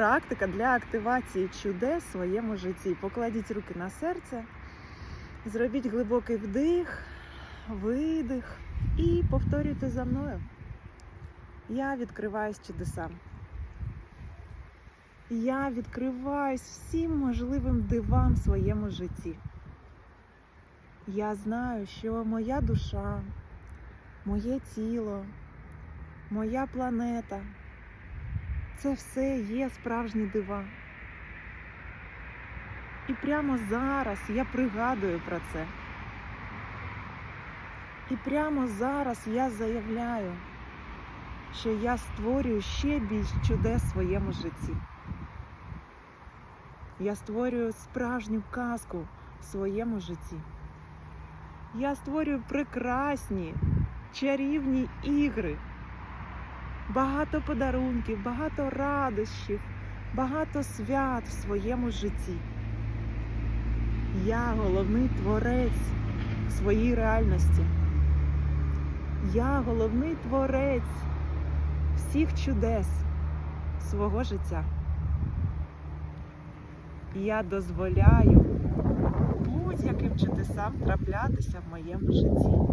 практика для активації чудес в своєму житті. Покладіть руки на серце, зробіть глибокий вдих, видих і повторюйте за мною. Я відкриваюсь чудесам. Я відкриваюсь всім можливим дивам в своєму житті. Я знаю, що моя душа, моє тіло, моя планета це все є справжні дива. І прямо зараз я пригадую про це. І прямо зараз я заявляю, що я створюю ще більш чудес в своєму житті. Я створюю справжню казку в своєму житті. Я створюю прекрасні, чарівні ігри. Багато подарунків, багато радощів, багато свят в своєму житті. Я головний творець своїй реальності. Я головний творець всіх чудес свого життя. Я дозволяю будь-яким чудесам траплятися в моєму житті.